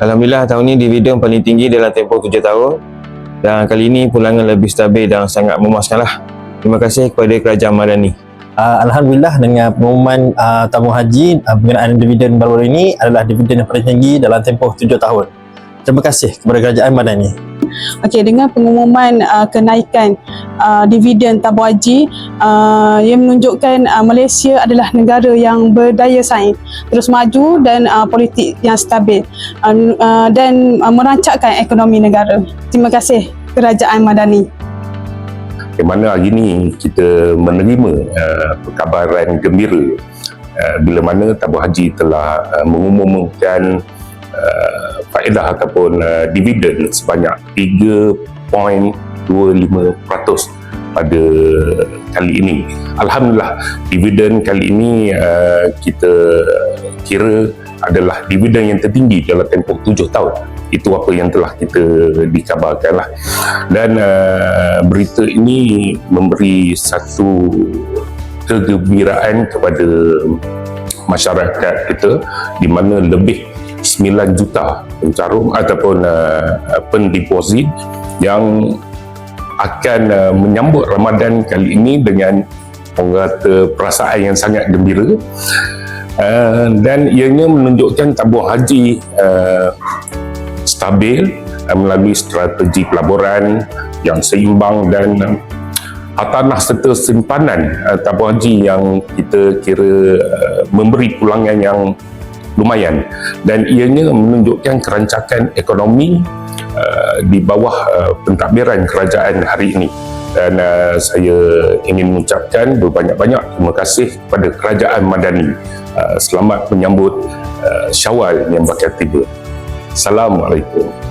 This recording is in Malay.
Alhamdulillah tahun ini dividen paling tinggi dalam tempoh 7 tahun dan kali ini pulangan lebih stabil dan sangat memuaskanlah. Terima kasih kepada Kerajaan Madani. Uh, Alhamdulillah dengan pengumuman uh, tabung haji uh, pengenaan dividen baru-baru ini adalah dividen yang paling tinggi dalam tempoh 7 tahun. Terima kasih kepada Kerajaan Madani. Okey, dengan pengumuman uh, kenaikan uh, dividen tabung haji, uh, ia menunjukkan uh, Malaysia adalah negara yang berdaya saing, terus maju dan uh, politik yang stabil uh, uh, dan uh, merancakkan ekonomi negara. Terima kasih Kerajaan Madani. Mana hari ini kita menerima uh, perkabaran gembira uh, bila mana tabung haji telah uh, mengumumkan uh, faedah ataupun uh, dividen sebanyak 3.25% pada kali ini. Alhamdulillah dividen kali ini uh, kita kira adalah dividen yang tertinggi dalam tempoh 7 tahun. Itu apa yang telah kita dikabarkan lah. Dan uh, berita ini memberi satu kegembiraan kepada masyarakat kita di mana lebih 9 juta pencarum ataupun uh, pendeposit yang akan uh, menyambut Ramadan kali ini dengan orang kata perasaan yang sangat gembira. Uh, dan ianya menunjukkan tabung haji uh, stabil uh, melalui strategi pelaburan yang seimbang dan uh, hartanah serta simpanan uh, tabung haji yang kita kira uh, memberi pulangan yang lumayan. Dan ianya menunjukkan kerancakan ekonomi uh, di bawah uh, pentadbiran kerajaan hari ini. Dan uh, saya ingin mengucapkan berbanyak-banyak terima kasih kepada kerajaan Madani. Uh, selamat menyambut uh, Syawal yang bakal tiba. Assalamualaikum